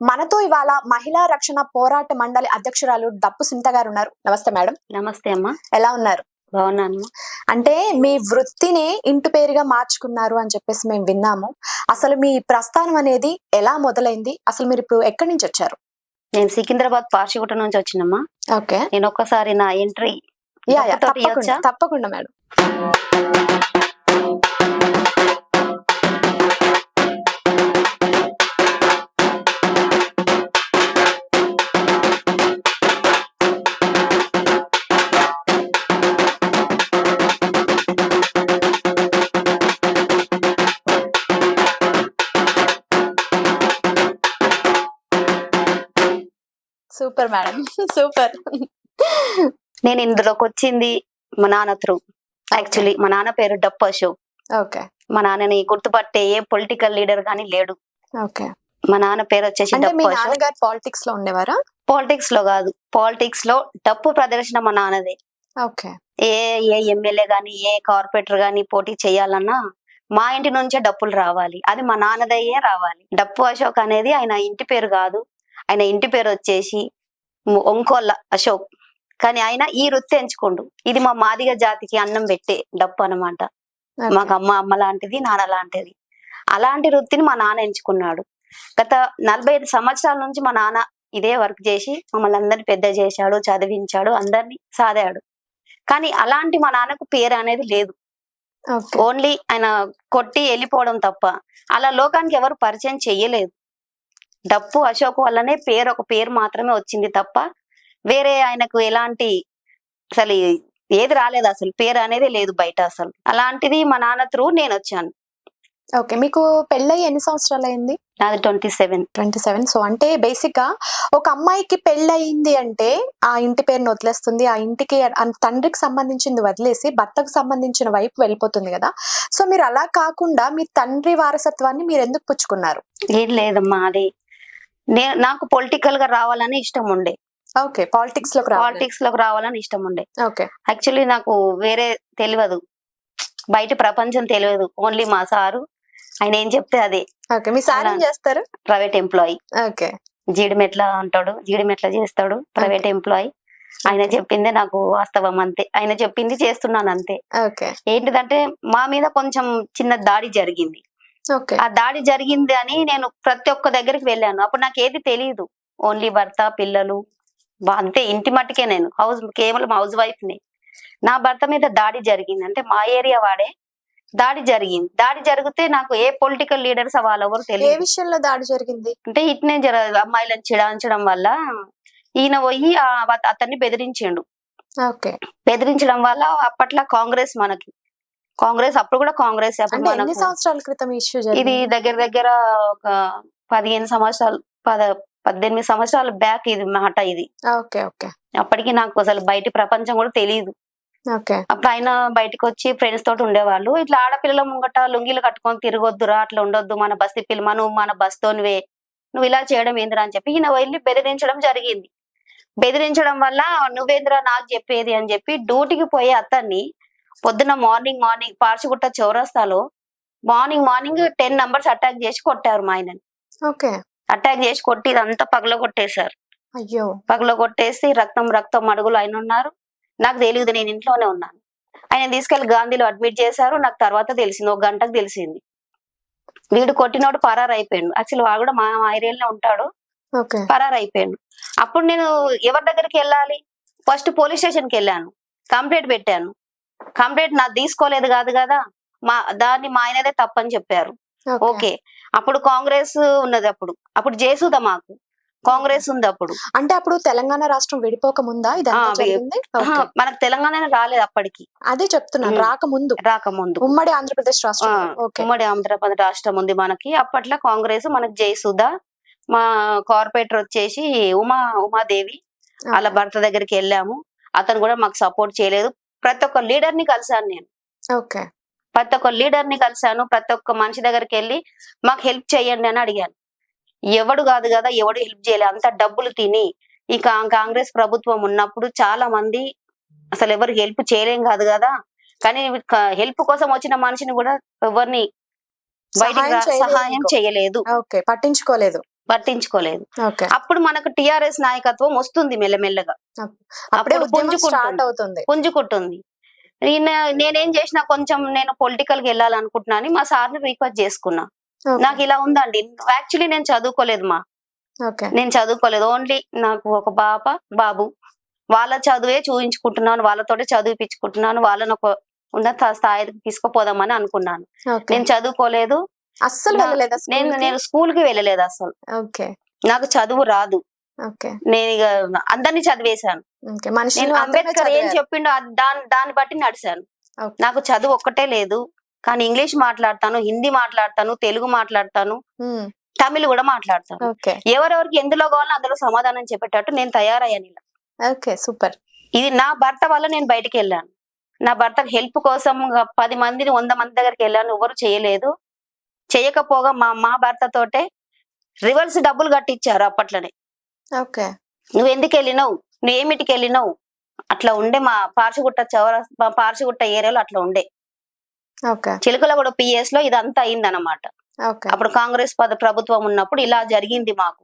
మనతో ఇవాళ మహిళా రక్షణ పోరాట మండలి అధ్యక్షురాలు డప్పు సింత గారు ఉన్నారు. నమస్తే మేడం. నమస్తే అమ్మా. ఎలా ఉన్నారు? బాగున్నాను అంటే మీ వృత్తిని ఇంటి పేరుగా మార్చుకున్నారు అని చెప్పేసి మేము విన్నాము. అసలు మీ ప్రస్థానం అనేది ఎలా మొదలైంది? అసలు మీరు ఇప్పుడు ఎక్కడి నుంచి వచ్చారు? నేను సికింద్రాబాద్ పార్షిగుట్ట నుంచి వచ్చినమ్మా. ఓకే. నేను ఒక్కసారి నా ఎంట్రీ యా యా, తప్పుతోటి తప్పకుండా ఇవ్వచ్చా? తప్పకుండా మేడం. Super madam. సూపర్. నేను ఇందులోకి వచ్చింది మా నాన్న త్రూ. యాక్చువల్లీ మా నాన్న పేరు డప్పు అశోక్. ఓకే. మా నాన్నని గుర్తుపట్టే ఏ పొలిటికల్ లీడర్ కానీ లేడు. ఓకే. మా నాన్న పేరు వచ్చేసి డప్పు అశోక్. పాలిటిక్స్లో ఉండేవారా? పాలిటిక్స్లో కాదు. పాలిటిక్స్లో డప్పు ప్రదర్శన మా నాన్నదే. ఓకే. ఏ ఏ ఎమ్మెల్యే గాని ఏ కార్పొరేటర్ గాని పోటీ చేయాలన్నా మా ఇంటి నుంచే డప్పులు రావాలి. అది మా నాన్నదయ్యే రావాలి. డప్పు అశోక్ అనేది ఆయన ఇంటి పేరు కాదు. ఆయన ఇంటి పేరు వచ్చేసి ఒంకోళ్ళ అశోక్. కానీ ఆయన ఈ వృత్తి ఎంచుకోండు. ఇది మా మాదిగ జాతికి అన్నం పెట్టే డప్పు అన్నమాట. మాకు అమ్మ అమ్మ లాంటిది నాన్న లాంటిది. అలాంటి వృత్తిని మా నాన్న ఎంచుకున్నాడు. గత నలభై ఐదు సంవత్సరాల నుంచి మా నాన్న ఇదే వర్క్ చేసి మమ్మల్ని అందరిని పెద్ద చేశాడు చదివించాడు అందరినీ సాదాడు. కానీ అలాంటి మా నాన్నకు పేరు అనేది లేదు. ఓన్లీ ఆయన కొట్టి వెళ్ళిపోవడం తప్ప. అలా లోకానికి ఎవరు పరిచయం చెయ్యలేదు. డప్పు అశోక్ వల్లనే పేరు ఒక పేరు మాత్రమే వచ్చింది తప్ప వేరే ఆయనకు ఎలాంటి అసలు ఏది రాలేదు అసలు. పేరు అనేది లేదు బయట అసలు. అలాంటిది మా నాన్న త్రూ నేను వచ్చాను. ఓకే మీకు పెళ్ళయి ఎన్ని సంవత్సరాలు అయింది నాది twenty seven. Twenty seven. So అంటే బేసిక్గా ఒక అమ్మాయికి పెళ్ళయింది అంటే ఆ ఇంటి పేరుని వదిలేస్తుంది. ఆ ఇంటికి తండ్రికి సంబంధించింది వదిలేసి భర్తకు సంబంధించిన వైపు వెళ్ళిపోతుంది కదా. సో మీరు అలా కాకుండా మీ తండ్రి వారసత్వాన్ని మీరు ఎందుకు పుచ్చుకున్నారు? ఏం లేదమ్మా అది నేను నాకు పొలిటికల్గా రావాలని ఇష్టం ఉండే. ఓకే పాలిటిక్స్లోకి రావాలి. పాలిటిక్స్లోకి రావాలని ఇష్టం ఉండే. ఓకే. యాక్చువల్లీ నాకు వేరే తెలియదు. బయట ప్రపంచం తెలియదు. ఓన్లీ మా సారు. ఆయన ఏం చెప్తే అదే. ఓకే మీ సార్ ఏం. చేస్తారు? Private employee okay. జీడిమెట్ల అంటాడు. జీడిమెట్ల చేస్తాడు. ప్రైవేట్ ఎంప్లాయీ ఆయన చెప్పిందే నాకు వాస్తవం అంతే. ఆయన చెప్పింది చేస్తున్నాను అంతే. ఓకే. ఏంటిదంటే మా మీద కొంచెం చిన్న దాడి జరిగింది. ఆ దాడి జరిగింది అని నేను ప్రతి ఒక్క దగ్గరికి వెళ్ళాను. అప్పుడు నాకు ఏది తెలియదు ఓన్లీ భర్త పిల్లలు అంతే ఇంటి మట్టుకే నేను. హౌస్ కేవలం హౌస్ వైఫ్ని. నా భర్త మీద దాడి జరిగింది. అంటే మా ఏరియా వాడే దాడి జరిగింది. దాడి జరిగితే నాకు ఏ పొలిటికల్ లీడర్స్ వాళ్ళెవరు ఏ తెలియదు విషయంలో దాడి జరిగింది? అంటే ఇట్నే జర అమ్మాయిలను చిడాంచడం వల్ల ఈయన పోయి అతన్ని బెదిరించిండు. బెదిరించడం వల్ల అప్పట్లో కాంగ్రెస్ మనకి కాంగ్రెస్ అప్పుడు కూడా కాంగ్రెస్. అప్పుడు ఎన్ని సంవత్సరాల క్రితం ఇష్యూ ఇది దగ్గర దగ్గర ఒక పదిహేను సంవత్సరాలు పద పద్దెనిమిది సంవత్సరాల బ్యాక్ ఇది మాట ఇది. Okay okay. అప్పటికి నాకు అసలు బయటి ప్రపంచం కూడా తెలియదు అప్పుడు ఆయన బయటకు వచ్చి ఫ్రెండ్స్ తోటి ఉండేవాళ్ళు. ఇట్లా ఆడపిల్లల ముంగట లుంగీలు కట్టుకొని తిరగొద్దురా అట్లా ఉండొద్దు మన బస్తీ పిల్ల మనం మన బస్తోనివే నువ్వు ఇలా చేయడం ఏందిరా అని చెప్పి ఈయన వెళ్ళి బెదిరించడం జరిగింది. బెదిరించడం వల్ల నువ్వేంద్రా నాకు చెప్పేది? అని చెప్పి డ్యూటీకి పోయే అతన్ని పొద్దున మార్నింగ్ మార్నింగ్ పార్చిగుట్ట చౌరస్తాలో morning morning ten numbers attack చేసి కొట్టారు మా ఆయనని. ఓకే. అటాక్ చేసి కొట్టి ఇదంతా పగల కొట్టేశారు అయ్యో. పగల కొట్టేసి రక్తం రక్తం అడుగులు ఆయన ఉన్నారు. నాకు తెలియదు నేను ఇంట్లోనే ఉన్నాను. ఆయన తీసుకెళ్ళి గాంధీలో అడ్మిట్ చేశారు. నాకు తర్వాత తెలిసింది. ఒక గంటకు తెలిసింది. వీడు కొట్టినోడు పరారు అయిపోయాడు యాక్చువల్ వాడు కూడా మా ఏరియాలో ఉంటాడు. పరారు అయిపోయాడు అప్పుడు నేను ఎవరి దగ్గరికి వెళ్ళాలి? ఫస్ట్ పోలీస్ స్టేషన్కి వెళ్ళాను. కంప్లైంట్ పెట్టాను. కంప్లైంట్ నాకు తీసుకోలేదు కాదు కదా. మా దాన్ని మా ఆయనదే తప్పని చెప్పారు. ఓకే. అప్పుడు కాంగ్రెస్ ఉన్నది అప్పుడు. అప్పుడు జేసుదా మాకు? కాంగ్రెస్ ఉంది అప్పుడు. అంటే అప్పుడు తెలంగాణ రాష్ట్రం విడిపోక ముందా. మనకు తెలంగాణ రాలేదు అప్పటికి. అదే చెప్తున్నాను. రాకముందు. రాకముందు. ఉమ్మడి ఆంధ్రప్రదేశ్ రాష్ట్రం. ఉమ్మడి ఆంధ్రప్రదేశ్ రాష్ట్రం ఉంది మనకి. అప్పట్లో కాంగ్రెస్ మనకి జయసుధ మా కార్పొరేటర్ వచ్చేసి ఉమా ఉమాదేవి. వాళ్ళ భర్త దగ్గరికి వెళ్ళాము. అతను కూడా మాకు సపోర్ట్ చేయలేదు. ప్రతి ఒక్క లీడర్ని కలిసాను నేను. ఓకే. ప్రతి ఒక్క లీడర్ని కలిసాను ప్రతి ఒక్క మనిషి దగ్గరికి వెళ్ళి మాకు హెల్ప్ చేయండి అని అడిగాను. ఎవడు కాదు కదా ఎవడు హెల్ప్ చేయలేదు అంత డబ్బులు తిని ఈ కా- కాంగ్రెస్ ప్రభుత్వం ఉన్నప్పుడు చాలా మంది అసలు ఎవరు హెల్ప్ చేయలేం కాదు కదా. కానీ హెల్ప్ కోసం వచ్చిన మనిషిని కూడా ఎవరిని బయటికి సహాయం చేయలేదు పట్టించుకోలేదు. పట్టించుకోలేదు. అప్పుడు మనకు టిఆర్ఎస్ నాయకత్వం వస్తుంది మెల్లమెల్లగా. అప్పుడే. స్టార్ట్ అవుతుంది. పుంజుకుంటుంది. ఈయన నేనేం చేసినా కొంచెం నేను పొలిటికల్గా వెళ్ళాలనుకుంటున్నా అని మా సార్ని రిక్వెస్ట్ చేసుకున్నా. నాకు ఇలా ఉందండి. యాక్చువల్లీ నేను చదువుకోలేదు మా. నేను చదువుకోలేదు. ఓన్లీ నాకు ఒక పాప బాబు. వాళ్ళ చదువే చూపించుకుంటున్నాను వాళ్ళతోటే చదివిపించుకుంటున్నాను వాళ్ళని ఒక ఉన్నత స్థాయికి తీసుకుపోదామని అనుకున్నాను. నేను చదువుకోలేదు. అస్సలు వెళ్ళలేదా నేను? నేను స్కూల్కి వెళ్ళలేదు అసలు ఓకే. నాకు చదువు రాదు. ఓకే. నేను ఇక అందరినీ చదివేశాను. అంబేద్కర్ ఏం. చెప్పిండో దాని దాన్ని బట్టి నడిచాను. నాకు చదువు ఒక్కటే లేదు. కానీ ఇంగ్లీష్ మాట్లాడతాను హిందీ మాట్లాడతాను తెలుగు మాట్లాడతాను తమిళ్ కూడా మాట్లాడతాను. ఎవరెవరికి ఎందులో కావాలో అందులో సమాధానం చెప్పేటట్టు నేను తయారయ్యాను ఇలా. Okay super. ఇది నా భర్త వల్ల నేను బయటికి వెళ్ళాను. నా భర్తకు హెల్ప్ కోసం పది మందిని వంద మంది దగ్గరికి వెళ్ళాను. ఎవరు చేయలేదు. చేయకపోగా మా మా భర్తతోటే రివర్స్ డబ్బులు కట్టించారు అప్పట్లోనే. ఓకే. నువ్వు ఎందుకు వెళ్ళినావు? నువ్వు ఏమిటికి వెళ్ళినావు? అట్లా ఉండే మా పార్చిగుట్ట చౌర మా పార్చిగుట్ట ఏరియాలో అట్లా ఉండే. చిలుకల కూడా పిఎస్లో ఇదంతా అయిందన్నమాట. అప్పుడు కాంగ్రెస్ పద ప్రభుత్వం ఉన్నప్పుడు ఇలా జరిగింది మాకు.